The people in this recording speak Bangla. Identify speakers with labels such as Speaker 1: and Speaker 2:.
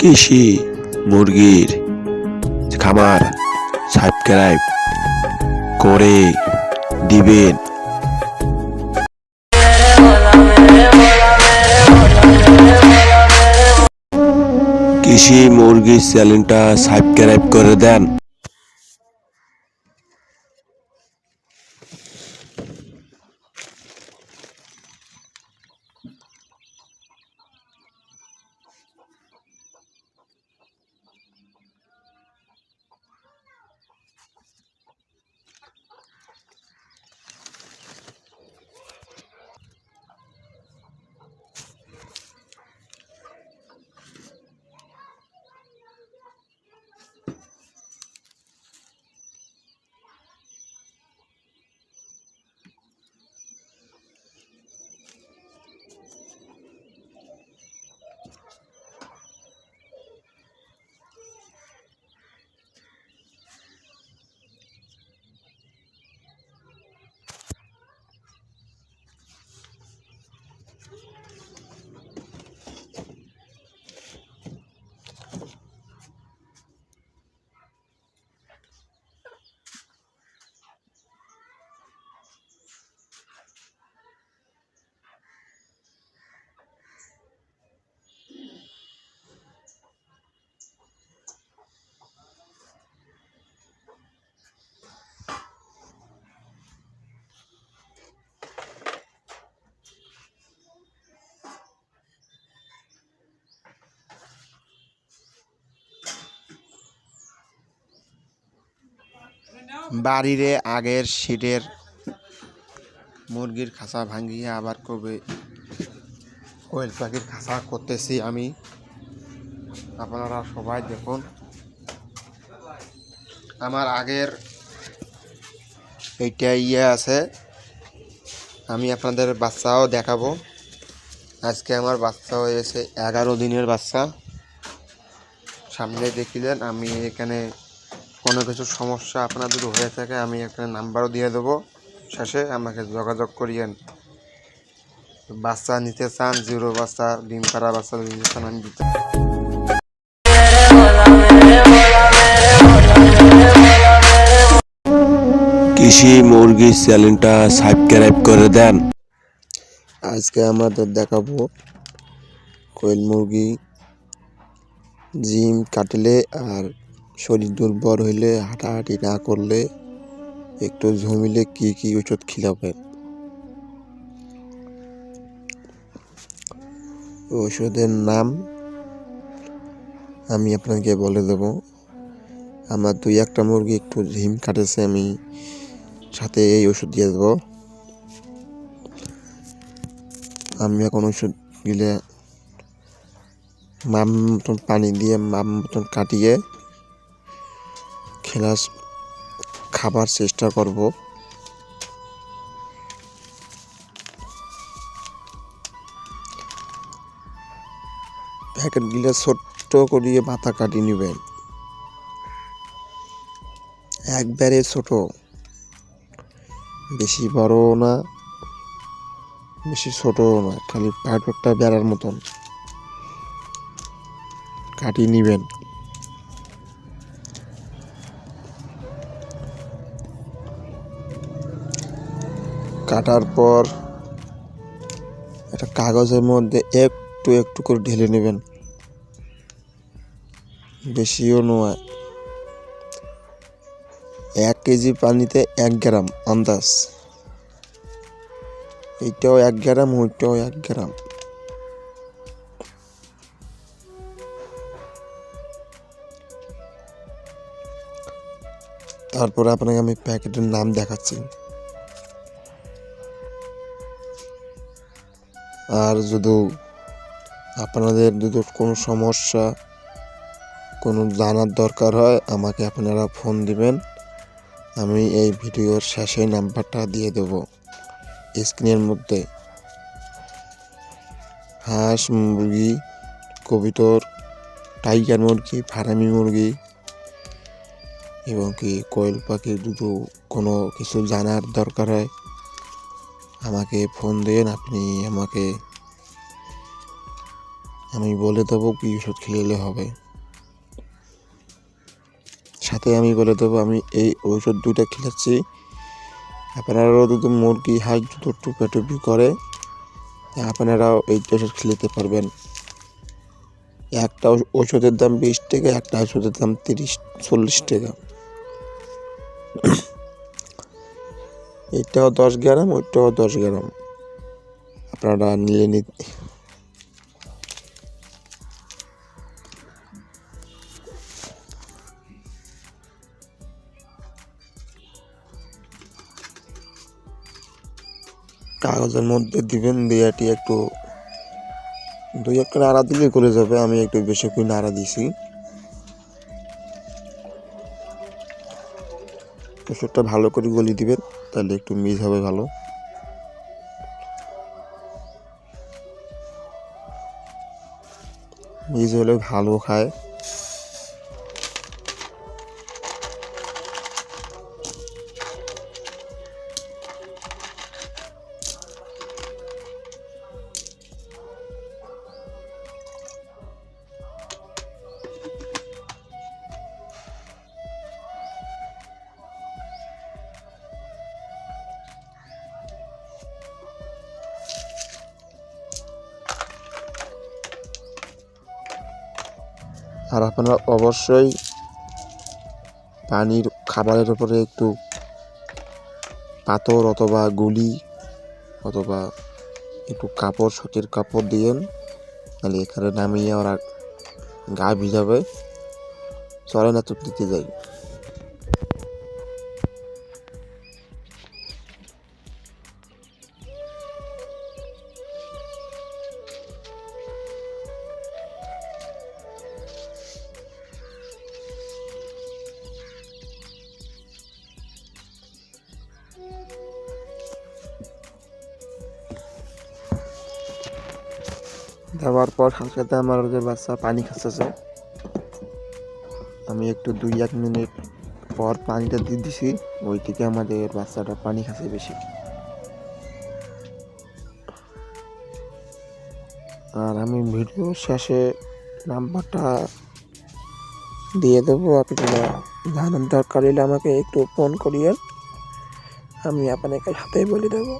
Speaker 1: কৃষি মুরগির খামার সাবস্ক্রাইব করে দিবেন। কৃষি মুরগির চ্যানেলটা সাবস্ক্রাইব করে দেন।
Speaker 2: বাড়িরে আগের শীটের মুরগির খাঁচা ভাঙিয়ে আবার কবে কোয়েল পাখির খাঁচা করতেছি আমি। আপনারা সবাই দেখুন। আমার আগের এইটা ইয়ে আছে। আমি আপনাদের বাচ্চাও দেখাবো। আজকে আমার বাচ্চা হয়েছে এগারো দিনের বাচ্চা। সামনে দেখিলেন আমি এখানে কোনো কিছু সমস্যা আপনাদের হয়ে থাকে আমি এখানে নাম্বারও দিয়ে দেবো। শেষে আমাকে যোগাযোগ করিয়েন। বাচ্চা নিতে চান জিরো বাচ্চা ডিম পাড়া বাচ্চা নিতে চান আমি দিতে
Speaker 1: কৃষি মুরগির চ্যানেলটা সাবস্ক্রাইব করে দেন।
Speaker 2: আজকে আমাদের দেখাবো কোয়েল মুরগি জিম কাটলে আর শরীর দুর্বল হইলে হাঁটাহাঁটি না করলে একটু ঝুমিলে কি কি ওষুধ খিলাবেন ওষুধের নাম আমি আপনাকে বলে দেব। আমার দুই একটা মুরগি একটু ঝিম কাটেছে, আমি সাথে এই ওষুধ দিয়ে দেবো। আমি এখন ওষুধ গিলে মাম মতন পানি দিয়ে মাম মতন কাটিয়ে খেলা খাবার চেষ্টা করব। প্যাকেট গিলে ছোট্ট করিয়ে মাথা কাটিয়ে নেবেন। একবারে ছোট। বেশি বড়ও না, বেশি ছোটও না, খালি পারফেক্টটা বেড়ার মতন। কাটিয়ে নেবেন। কাটার পর একটা কাগজের মধ্যে একটু একটু করে ঢেলে নেবেন। বেশিও নয়। এক কেজি পানিতে এক গ্রাম আন্দাজ। এইটাও এক গ্রাম, ওইটাও এক গ্রাম। তারপরে আপনাকে আমি প্যাকেটের নাম দেখাচ্ছি। আর যদি আপনাদের যদি কোনো সমস্যা, কোনো জানার দরকার হয়, আমাকে আপনারা ফোন দিবেন। আমি এই ভিডিওর শেষে নাম্বারটা দিয়ে দেবো। স্ক্রিনের মধ্যে হাঁস, মুরগি, কবিতর, টাইগার মুরগি, ফারামি মুরগি এবং কি কোয়েল পাখির দুটো কোনো কিছু জানার দরকার হয় আমাকে ফোন দেন, আপনি আমাকে, আমি বলে দেবো কি ওষুধ খেলে হবে। সাথে আমি বলে দেবো, আমি এই ওষুধ দুইটা খেলাচ্ছি আপনারাও যদি মুরগি, হাঁস যদি টুপাটুপি করে, আপনারাও এই ওষুধ খেলাতে পারবেন। একটা ওষুধের দাম বিশ টাকা, একটা ওষুধের দাম তিরিশ, চল্লিশ টাকা। এইটাও দশ গ্রাম, ওইটাও দশ গ্রাম। আপনারা নিলে নি কাগজের মধ্যে দিবেন, দিয়ে এটি একটু দুই একটা নাড়া দিলে করে যাবে। আমি একটু বেশি করে নাড়া দিছি ওষুধটা ভালো করে গলি দিবেন তাহলে একটু মিস হবে ভালো। মিস হলে ভালো খায়। আর আপনারা অবশ্যই পানির খাবারের উপরে একটু পাথর অথবা গুলি অথবা একটু কাপড়, সুতির কাপড় দিয়েন তাহলে এখানে নামিয়ে ওরা গা ভিজাবে। চলে না তো দিতে যাই। দেওয়ার পর সাথে আমার যে বাচ্চা পানি খাচ্ছে। আমি একটু দুই, এক মিনিট পর পানিটা দিয়ে দিছি ওই থেকে আমাদের বাচ্চাটা পানি খাচ্ছে বেশি। আর আমি ভিডিও শেষে নাম্বারটা দিয়ে দেবো, আপনারা জানার দরকার হলে আমাকে একটু ফোন করিয়েন। আমি আপনাকে সাথেই বলে দেবো।